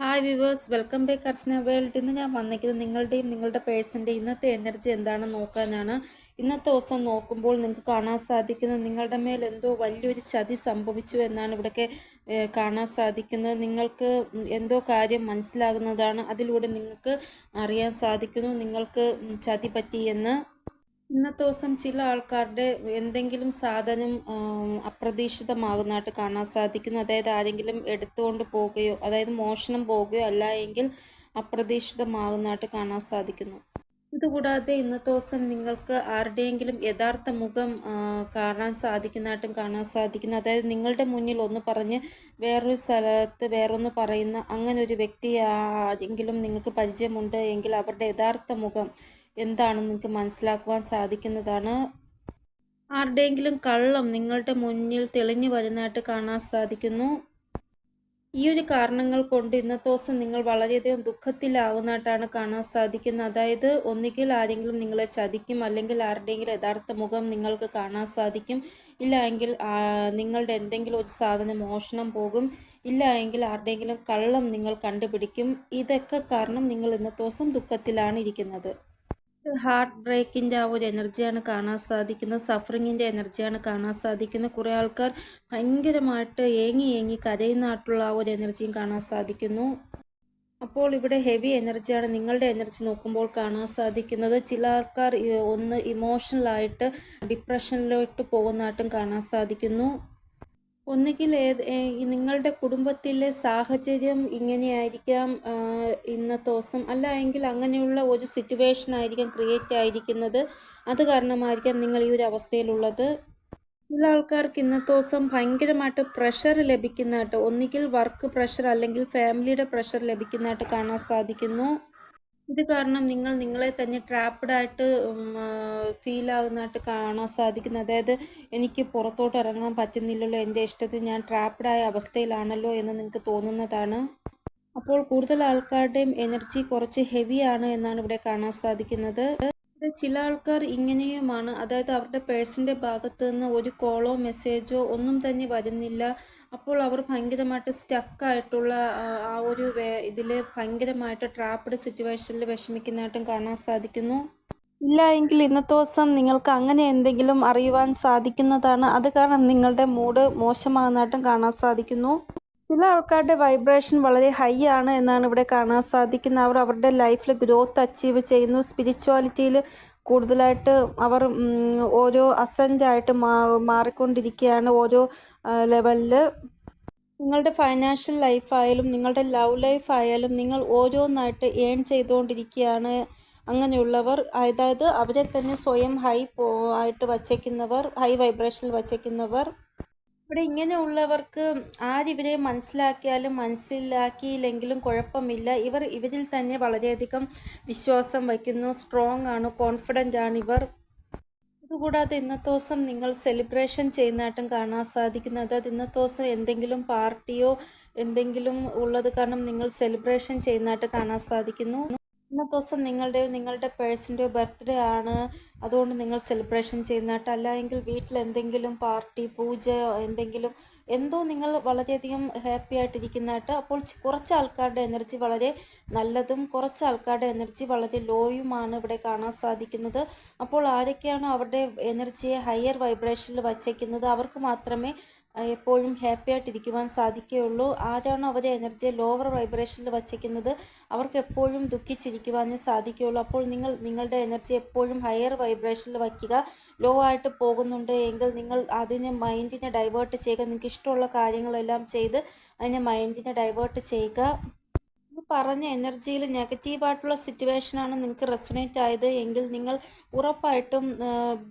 Hi viewers welcome back Archana world ഇന്ന് ഞാൻ വന്നിരിക്കുന്നത് നിങ്ങളുടെയും നിങ്ങളുടെ പേഴ്സന്റെ ഇന്നത്തെ എനർജി എന്താണെന്ന് നോക്കാനാണ്. ഇന്നത്തെ ദിവസം നോക്കുമ്പോൾ നിങ്ങൾക്ക് കാണാൻ സാധിക്കുന്നത് നിങ്ങളുടെ മേൽ എന്തോ വലിയൊരു ചതി സംഭവിച്ചു എന്നാണ് ഇവിടെയൊക്കെ കാണാൻ സാധിക്കുന്നത്. നിങ്ങൾക്ക് എന്തോ കാര്യം മനസ്സിലാകുന്നതാണ്. അതിലൂടെ നിങ്ങൾക്ക് അറിയാൻ സാധിക്കുന്നു. നിങ്ങൾക്ക് ചതി പറ്റിയെന്ന് ഇന്നത്തെ ദിവസം ചില ആൾക്കാരുടെ എന്തെങ്കിലും സാധനം അപ്രതീക്ഷിതമാകുന്നതായിട്ട് കാണാൻ സാധിക്കുന്നു. അതായത് ആരെങ്കിലും എടുത്തുകൊണ്ട് പോവുകയോ അതായത് മോഷണം പോവുകയോ അല്ല എങ്കിൽ അപ്രതീക്ഷിതമാകുന്നതായിട്ട് കാണാൻ സാധിക്കുന്നു. ഇതുകൂടാതെ ഇന്നത്തെ ദിവസം നിങ്ങൾക്ക് ആരുടെയെങ്കിലും യഥാർത്ഥ മുഖം കാണാൻ സാധിക്കുന്നതായിട്ടും കാണാൻ സാധിക്കുന്നു. അതായത് നിങ്ങളുടെ മുന്നിൽ ഒന്ന് പറഞ്ഞ് വേറൊരു സ്ഥലത്ത് വേറൊന്ന് പറയുന്ന അങ്ങനെ ഒരു വ്യക്തി ആരെങ്കിലും നിങ്ങൾക്ക് പരിചയമുണ്ട് എങ്കിൽ അവരുടെ യഥാർത്ഥ മുഖം എന്താണെന്ന് നിങ്ങൾക്ക് മനസ്സിലാക്കുവാൻ സാധിക്കുന്നതാണ്? ആരുടെയെങ്കിലും കള്ളം നിങ്ങളുടെ മുന്നിൽ തെളിഞ്ഞു വരുന്നതായിട്ട് കാണാൻ സാധിക്കുന്നു. ഈ ഒരു കാരണങ്ങൾ കൊണ്ട് ഇന്നത്തെ ദിവസം നിങ്ങൾ വളരെയധികം ദുഃഖത്തിലാവുന്നതായിട്ടാണ് കാണാൻ സാധിക്കുന്നത്. അതായത് ഒന്നുകിൽ ആരെങ്കിലും നിങ്ങളെ ചതിക്കും അല്ലെങ്കിൽ ആരുടെയെങ്കിലും യഥാർത്ഥ മുഖം നിങ്ങൾക്ക് കാണാൻ സാധിക്കും. ഇല്ല എങ്കിൽ നിങ്ങളുടെ എന്തെങ്കിലും ഒരു സാധനം മോഷണം പോകും. ഇല്ല എങ്കിൽ ആരുടെയെങ്കിലും കള്ളം നിങ്ങൾ കണ്ടുപിടിക്കും. ഇതൊക്കെ കാരണം നിങ്ങൾ ഇന്നത്തെ ദിവസം ദുഃഖത്തിലാണ് ഇരിക്കുന്നത്. ഹാർട്ട് ബ്രേക്കിന്റെ ആ ഒരു എനർജിയാണ് കാണാൻ സാധിക്കുന്നത് സഫറിങ്ങിന്റെ എനർജിയാണ് കാണാൻ സാധിക്കുന്നത്. കുറേ ആൾക്കാർ ഭയങ്കരമായിട്ട് ഏങ്ങി ഏങ്ങി കരയുന്നതായിട്ടുള്ള ആ ഒരു എനർജിയും കാണാൻ സാധിക്കുന്നു. അപ്പോൾ ഇവിടെ ഹെവി എനർജിയാണ് നിങ്ങളുടെ എനർജി നോക്കുമ്പോൾ കാണാൻ സാധിക്കുന്നത്. ചില ആൾക്കാർ ഒന്ന് ഇമോഷണലായിട്ട് ഡിപ്രഷനിലോട്ട് പോകുന്നതായിട്ടും കാണാൻ സാധിക്കുന്നു. ഒന്നുകിൽ നിങ്ങളുടെ കുടുംബത്തിലെ സാഹചര്യം ഇങ്ങനെയായിരിക്കാം ഇന്നത്തെ ദിവസം അല്ല എങ്കിൽ അങ്ങനെയുള്ള ഒരു സിറ്റുവേഷൻ ആയിരിക്കും ക്രിയേറ്റ് ആയിരിക്കുന്നത്. അത് കാരണമായിരിക്കാം നിങ്ങൾ ഈ ഒരു അവസ്ഥയിലുള്ളത്. ചില ആൾക്കാർക്ക് ഇന്നത്തെ ദിവസം ഭയങ്കരമായിട്ട് പ്രഷർ ലഭിക്കുന്നതായിട്ട് ഒന്നുകിൽ വർക്ക് പ്രഷർ അല്ലെങ്കിൽ ഫാമിലിയുടെ പ്രഷർ ലഭിക്കുന്നതായിട്ട് കാണാൻ സാധിക്കുന്നു. ഇത് കാരണം നിങ്ങൾ നിങ്ങളെ തന്നെ ഫീൽ ആകുന്നതായിട്ട് കാണാൻ സാധിക്കുന്നു. അതായത് എനിക്ക് പുറത്തോട്ട് ഇറങ്ങാൻ പറ്റുന്നില്ലല്ലോ എന്റെ ഇഷ്ടത്തിൽ ഞാൻ ട്രാപ്ഡ് ആയ അവസ്ഥയിലാണല്ലോ എന്ന് നിങ്ങൾക്ക് തോന്നുന്നതാണ്. അപ്പോൾ കൂടുതൽ ആൾക്കാരുടെയും എനർജി കുറച്ച് ഹെവിയാണ് എന്നാണ് ഇവിടെ കാണാൻ സാധിക്കുന്നത്. ചില ആൾക്കാർ ഇങ്ങനെയുമാണ്. അതായത് അവരുടെ പേഴ്സിന്റെ ഭാഗത്ത് നിന്ന് ഒരു കോളോ മെസ്സേജോ ഒന്നും തന്നെ വരുന്നില്ല. അപ്പോൾ അവർ ഭയങ്കരമായിട്ട് സ്റ്റക്കായിട്ടുള്ള ആ ഒരു ഇതിൽ ഭയങ്കരമായിട്ട് ട്രാപ്ഡ് സിറ്റുവേഷനിൽ വിഷമിക്കുന്നതായിട്ടും കാണാൻ സാധിക്കുന്നു. ഇല്ല എങ്കിൽ ഇന്നത്തെ ദിവസം നിങ്ങൾക്ക് അങ്ങനെ എന്തെങ്കിലും അറിയുവാൻ സാധിക്കുന്നതാണ്. അത് കാരണം നിങ്ങളുടെ മൂഡ് മോശമാകുന്നതായിട്ടും കാണാൻ സാധിക്കുന്നു. ചില ആൾക്കാരുടെ വൈബ്രേഷൻ വളരെ ഹൈ ആണ് എന്നാണ് ഇവിടെ കാണാൻ സാധിക്കുന്നത്. അവർ അവരുടെ ലൈഫിൽ ഗ്രോത്ത് അച്ചീവ് ചെയ്യുന്നു. സ്പിരിച്വാലിറ്റിയിൽ കൂടുതലായിട്ട് അവർ ഓരോ അസന്റായിട്ട് മാ മാറിക്കൊണ്ടിരിക്കുകയാണ് ഓരോ ലെവലിൽ നിങ്ങളുടെ ഫൈനാൻഷ്യൽ ലൈഫായാലും നിങ്ങളുടെ ലവ് ലൈഫ് ആയാലും നിങ്ങൾ ഓരോന്നായിട്ട് ഏൺ ചെയ്തുകൊണ്ടിരിക്കുകയാണ്. അങ്ങനെയുള്ളവർ അതായത് അവരെ തന്നെ സ്വയം ഹൈ ആയിട്ട് വച്ചേക്കുന്നവർ ഹൈ വൈബ്രേഷനിൽ വച്ചേക്കുന്നവർ. ഇവിടെ ഇങ്ങനെയുള്ളവർക്ക് ആരിവരെ മനസ്സിലാക്കിയാലും മനസ്സിലാക്കിയില്ലെങ്കിലും കുഴപ്പമില്ല. ഇവർ ഇവരിൽ തന്നെ വളരെയധികം വിശ്വാസം വയ്ക്കുന്നു സ്ട്രോങ് ആണ് കോൺഫിഡന്റ് ആണ് ഇവർ. ഇതുകൂടാതെ ഇന്നത്തെ ദിവസം നിങ്ങൾ സെലിബ്രേഷൻ ചെയ്യുന്നതായിട്ടും കാണാൻ സാധിക്കുന്നത്. അതായത് ഇന്നത്തെ ദിവസം എന്തെങ്കിലും പാർട്ടിയോ എന്തെങ്കിലും ഉള്ളത് കാരണം നിങ്ങൾ സെലിബ്രേഷൻ ചെയ്യുന്നതായിട്ട് കാണാൻ സാധിക്കുന്നു. ഇന്നത്തെ ദിവസം നിങ്ങളുടെയോ നിങ്ങളുടെ പേഴ്സന്റെയോ ബർത്ത്ഡേ ആണ്. അതുകൊണ്ട് നിങ്ങൾ സെലിബ്രേഷൻ ചെയ്യുന്നതായിട്ട് അല്ല. എങ്കിൽ വീട്ടിൽ എന്തെങ്കിലും പാർട്ടി പൂജയോ എന്തെങ്കിലും എന്തോ നിങ്ങൾ വളരെയധികം ഹാപ്പി ആയിട്ടിരിക്കുന്നതായിട്ട് അപ്പോൾ കുറച്ച് ആൾക്കാരുടെ എനർജി വളരെ നല്ലതും കുറച്ച് ആൾക്കാരുടെ എനർജി വളരെ ലോയുമാണ് ഇവിടെ കാണാൻ സാധിക്കുന്നത്. അപ്പോൾ ആരൊക്കെയാണോ അവരുടെ എനർജിയെ ഹയർ വൈബ്രേഷനിൽ വച്ചേക്കുന്നത്? അവർക്ക് മാത്രമേ എപ്പോഴും ഹാപ്പി ആയിട്ടിരിക്കുവാൻ സാധിക്കുകയുള്ളൂ. ആരാണോ അവരെ എനർജി ലോവർ വൈബ്രേഷനിൽ വച്ചേക്കുന്നത് അവർക്ക് എപ്പോഴും ദുഃഖിച്ചിരിക്കുവാനേ സാധിക്കുകയുള്ളൂ. അപ്പോൾ നിങ്ങൾ നിങ്ങളുടെ എനർജി എപ്പോഴും ഹയർ വൈബ്രേഷനിൽ വയ്ക്കുക. ലോ ആയിട്ട് പോകുന്നുണ്ട് എങ്കിൽ നിങ്ങൾ അതിനെ മൈൻഡിനെ ഡൈവേർട്ട് ചെയ്യുക. നിങ്ങൾക്ക് ഇഷ്ടമുള്ള കാര്യങ്ങളെല്ലാം ചെയ്ത് അതിനെ മൈൻഡിനെ ഡൈവേർട്ട് ചെയ്യുക. പറഞ്ഞ എനർജിയിൽ നെഗറ്റീവായട്ടുള്ള സിറ്റുവേഷൻ ആണ് നിങ്ങൾക്ക് റെസൊനേറ്റ് ആയത് എങ്കിൽ നിങ്ങൾ ഉറപ്പായിട്ടും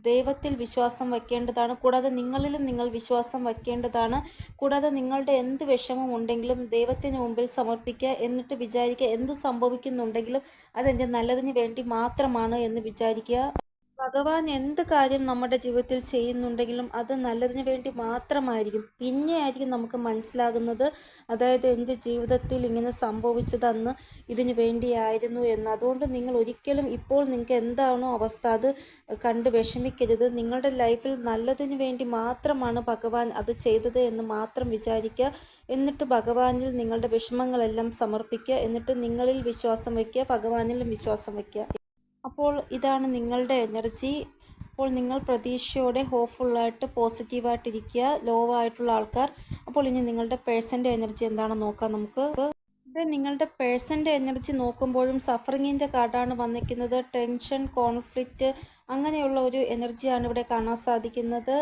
ദൈവത്തിൽ വിശ്വാസം വയ്ക്കേണ്ടതാണ്. കൂടാതെ നിങ്ങളിലും നിങ്ങൾ വിശ്വാസം വയ്ക്കേണ്ടതാണ്. കൂടാതെ നിങ്ങളുടെ എന്ത് വിഷമം ഉണ്ടെങ്കിലും ദൈവത്തിന് മുമ്പിൽ സമർപ്പിക്കുക എന്നിട്ട് വിചാരിക്കുക എന്ത് സംഭവിക്കുന്നുണ്ടെങ്കിലും അതെന്റെ നല്ലതിന് വേണ്ടി മാത്രമാണ് എന്ന് വിചാരിക്കുക. ഭഗവാൻ എന്ത് കാര്യം നമ്മുടെ ജീവിതത്തിൽ ചെയ്യുന്നുണ്ടെങ്കിലും അത് നല്ലതിന് വേണ്ടി മാത്രമായിരിക്കും. പിന്നെയായിരിക്കും നമുക്ക് മനസ്സിലാകുന്നത് അതായത് എന്റെ ജീവിതത്തിൽ ഇങ്ങനെ സംഭവിച്ചത് അന്ന് ഇതിന് വേണ്ടിയായിരുന്നു എന്ന്. അതുകൊണ്ട് നിങ്ങൾ ഒരിക്കലും ഇപ്പോൾ നിങ്ങൾക്ക് എന്താണോ അവസ്ഥ അത് കണ്ട് വിഷമിക്കരുത്. നിങ്ങളുടെ ലൈഫിൽ നല്ലതിന് വേണ്ടി മാത്രമാണ് ഭഗവാൻ അത് ചെയ്തത് എന്ന് മാത്രം വിചാരിക്കുക. എന്നിട്ട് ഭഗവാനിൽ നിങ്ങളുടെ വിഷമങ്ങളെല്ലാം സമർപ്പിക്കുക. എന്നിട്ട് നിങ്ങളിൽ വിശ്വാസം വയ്ക്കുക. ഭഗവാനിലും വിശ്വാസം വയ്ക്കുക. അപ്പോൾ ഇതാണ് നിങ്ങളുടെ എനർജി. അപ്പോൾ നിങ്ങൾ പ്രതീക്ഷയോടെ ഹോപ്പ്ഫുള്ളായിട്ട് പോസിറ്റീവായിട്ടിരിക്കുക. ലോ ആയിട്ടുള്ള ആൾക്കാർ. അപ്പോൾ ഇനി നിങ്ങളുടെ പേഴ്സന്റെ എനർജി എന്താണെന്ന് നോക്കാം നമുക്ക്. ഇവിടെ നിങ്ങളുടെ പേഴ്സന്റെ എനർജി നോക്കുമ്പോഴും സഫറിങ്ങിന്റെ കാർഡാണ് വന്നിരിക്കുന്നത്. ടെൻഷൻ കോൺഫ്ലിക്റ്റ് അങ്ങനെയുള്ള ഒരു എനർജിയാണ് ഇവിടെ കാണാൻ സാധിക്കുന്നത്.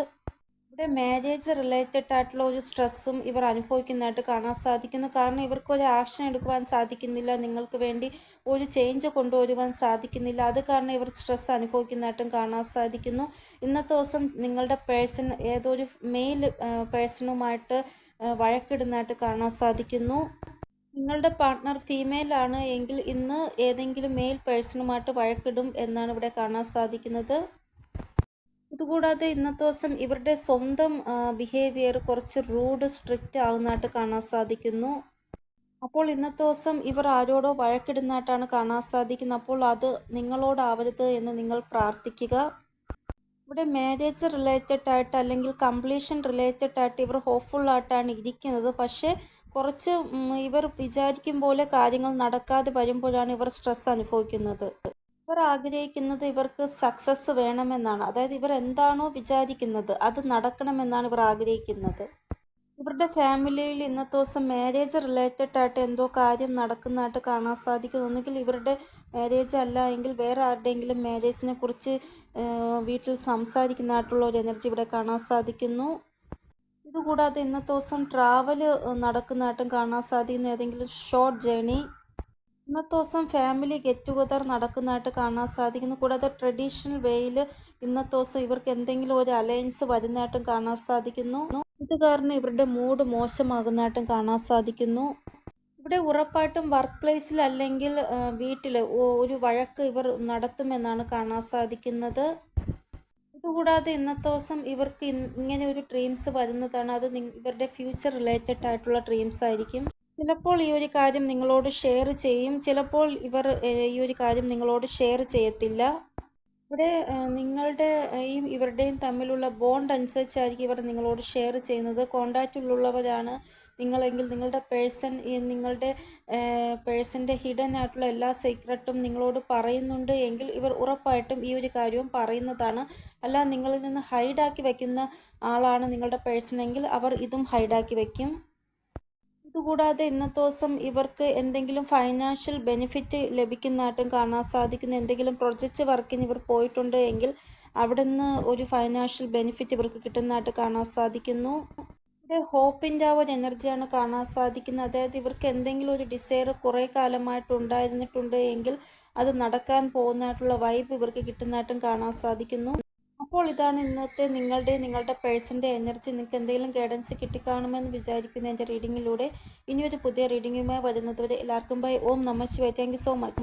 ഇവിടെ മാരേജ് റിലേറ്റഡ് ആയിട്ടുള്ള ഒരു സ്ട്രെസ്സും ഇവർ അനുഭവിക്കുന്നതായിട്ട് കാണാൻ സാധിക്കുന്നു. കാരണം ഇവർക്ക് ഒരു ആക്ഷൻ എടുക്കുവാൻ സാധിക്കുന്നില്ല. നിങ്ങൾക്ക് വേണ്ടി ഒരു ചേഞ്ച് കൊണ്ടുവരുവാൻ സാധിക്കുന്നില്ല. അത് കാരണം ഇവർ സ്ട്രെസ് അനുഭവിക്കുന്നതായിട്ടും കാണാൻ സാധിക്കുന്നു. ഇന്നത്തെ ദിവസം നിങ്ങളുടെ പേഴ്സൺ ഏതൊരു മെയിൽ പേഴ്സണുമായിട്ട് വഴക്കിടുന്നതായിട്ട് കാണാൻ സാധിക്കുന്നു. നിങ്ങളുടെ പാർട്ട്ണർ ഫീമെയിൽ ആണ് എങ്കിൽ ഇന്ന് ഏതെങ്കിലും മെയിൽ പേഴ്സണുമായിട്ട് വഴക്കിടും എന്നാണ് ഇവിടെ കാണാൻ സാധിക്കുന്നത്. ഇതുകൂടാതെ ഇന്നത്തെ ദിവസം ഇവരുടെ സ്വന്തം ബിഹേവിയർ കുറച്ച് റൂഡ് സ്ട്രിക്റ്റ് ആകുന്നതായിട്ട് കാണാൻ സാധിക്കുന്നു. അപ്പോൾ ഇന്നത്തെ ദിവസം ഇവർ ആരോടോ വഴക്കിടുന്നതായിട്ടാണ് കാണാൻ സാധിക്കുന്നത്. അപ്പോൾ അത് നിങ്ങളോടാവരുത് എന്ന് നിങ്ങൾ പ്രാർത്ഥിക്കുക. ഇവിടെ മാരേജ് റിലേറ്റഡ് ആയിട്ട് അല്ലെങ്കിൽ കംപ്ലീഷൻ റിലേറ്റഡ് ആയിട്ട് ഇവർ ഹോപ്പ്ഫുൾ ആയിട്ടാണ് ഇരിക്കുന്നത്. പക്ഷേ കുറച്ച് ഇവർ വിചാരിക്കും പോലെ കാര്യങ്ങൾ നടക്കാതെ വരുമ്പോഴാണ് ഇവർ സ്ട്രെസ് അനുഭവിക്കുന്നത്. ആഗ്രഹിക്കുന്നത് ഇവർക്ക് സക്സസ് വേണമെന്നാണ്. അതായത് ഇവർ എന്താണോ വിചാരിക്കുന്നത് അത് നടക്കണമെന്നാണ് ഇവർ ആഗ്രഹിക്കുന്നത്. ഇവരുടെ ഫാമിലിയിൽ ഇന്നത്തെ ദിവസം മാരേജ് റിലേറ്റഡ് ആയിട്ട് എന്തോ കാര്യം നടക്കുന്നതായിട്ട് കാണാൻ സാധിക്കുന്നു. ഒന്നുകിൽ ഇവരുടെ മാരേജ് അല്ല എങ്കിൽ വേറെ ആരുടെയെങ്കിലും മാരേജിനെ കുറിച്ച് വീട്ടിൽ സംസാരിക്കുന്നതായിട്ടുള്ള ഒരു എനർജി ഇവിടെ കാണാൻ സാധിക്കുന്നു. ഇതുകൂടാതെ ഇന്നത്തെ ദിവസം ട്രാവൽ നടക്കുന്നതായിട്ടും കാണാൻ സാധിക്കുന്നു. ഏതെങ്കിലും ഷോർട്ട് ജേണി ഇന്നത്തെ ദിവസം ഫാമിലി ഗെറ്റ് ടുഗദർ നടക്കുന്നതായിട്ട് കാണാൻ സാധിക്കുന്നു. കൂടാതെ ട്രഡീഷണൽ വേയിൽ ഇന്നത്തെ ദിവസം ഇവർക്ക് എന്തെങ്കിലും ഒരു അലയൻസ് വരുന്നതായിട്ടും കാണാൻ സാധിക്കുന്നു. ഇത് കാരണം ഇവരുടെ മൂഡ് മോശമാകുന്നതായിട്ടും കാണാൻ സാധിക്കുന്നു. ഇവിടെ ഉറപ്പായിട്ടും വർക്ക് പ്ലേസിൽ അല്ലെങ്കിൽ വീട്ടിൽ ഒരു വഴക്ക് ഇവർ നടത്തുമെന്നാണ് കാണാൻ സാധിക്കുന്നത്. ഇതുകൂടാതെ ഇന്നത്തെ ദിവസം ഇവർക്ക് ഇങ്ങനെ ഒരു ഡ്രീംസ് വരുന്നതാണ്. അത് ഇവരുടെ ഫ്യൂച്ചർ റിലേറ്റഡ് ആയിട്ടുള്ള ഡ്രീംസ് ആയിരിക്കും. ചിലപ്പോൾ ഈ ഒരു കാര്യം നിങ്ങളോട് ഷെയർ ചെയ്യും. ചിലപ്പോൾ ഇവർ ഈ ഒരു കാര്യം നിങ്ങളോട് ഷെയർ ചെയ്യത്തില്ല. ഇവിടെ നിങ്ങളുടെ ഈ ഇവരുടെയും തമ്മിലുള്ള ബോണ്ട് അനുസരിച്ചായിരിക്കും ഇവർ നിങ്ങളോട് ഷെയർ ചെയ്യുന്നത്. കോണ്ടാക്റ്റിലുള്ളവരാണ് നിങ്ങളെങ്കിൽ നിങ്ങളുടെ പേഴ്സൺ നിങ്ങളുടെ പേഴ്സന്റെ ഹിഡൻ ആയിട്ടുള്ള എല്ലാ സീക്രട്ടും നിങ്ങളോട് പറയുന്നുണ്ട് എങ്കിൽ ഇവർ ഉറപ്പായിട്ടും ഈ ഒരു കാര്യവും പറയുന്നതാണ്. അല്ല നിങ്ങളിൽ നിന്ന് ഹൈഡാക്കി വയ്ക്കുന്ന ആളാണ് നിങ്ങളുടെ പേഴ്സൺ എങ്കിൽ അവർ ഇതും ഹൈഡാക്കി വയ്ക്കും ഇതുകൂടാതെ ഇന്നത്തെ ദിവസം ഇവർക്ക് എന്തെങ്കിലും ഫൈനാൻഷ്യൽ ബെനിഫിറ്റ് ലഭിക്കുന്നതായിട്ടും കാണാൻ സാധിക്കുന്ന. എന്തെങ്കിലും പ്രൊജക്റ്റ് വർക്കിന് ഇവർ പോയിട്ടുണ്ട് എങ്കിൽ അവിടെ നിന്ന് ഒരു ഫൈനാൻഷ്യൽ ബെനിഫിറ്റ് ഇവർക്ക് കിട്ടുന്നതായിട്ട് കാണാൻ സാധിക്കുന്നു. ഇവിടെ ഹോപ്പിന്റെ ആ ഒരു എനർജിയാണ് കാണാൻ സാധിക്കുന്നത്. അതായത് ഇവർക്ക് എന്തെങ്കിലും ഒരു ഡിസയർ കുറേ കാലമായിട്ട് ഉണ്ടായിരുന്നിട്ടുണ്ട് എങ്കിൽ അത് നടക്കാൻ പോകുന്നതായിട്ടുള്ള വൈബ് ഇവർക്ക് കിട്ടുന്നതായിട്ടും കാണാൻ സാധിക്കുന്നു. അപ്പോൾ ഇതാണ് ഇന്നത്തെ നിങ്ങളുടെ നിങ്ങളുടെ പേഴ്സന്റെ എനർജി. നിങ്ങൾക്ക് എന്തെങ്കിലും ഗൈഡൻസ് കിട്ടിക്കാണുമെന്ന് വിചാരിക്കുന്ന എന്റെ റീഡിങ്ങിലൂടെ ഇനിയൊരു പുതിയ റീഡിങ്ങുമായി വരുന്നതുവരെ എല്ലാവർക്കും ബൈ. ഓം നമ ശിവായ. Thank so much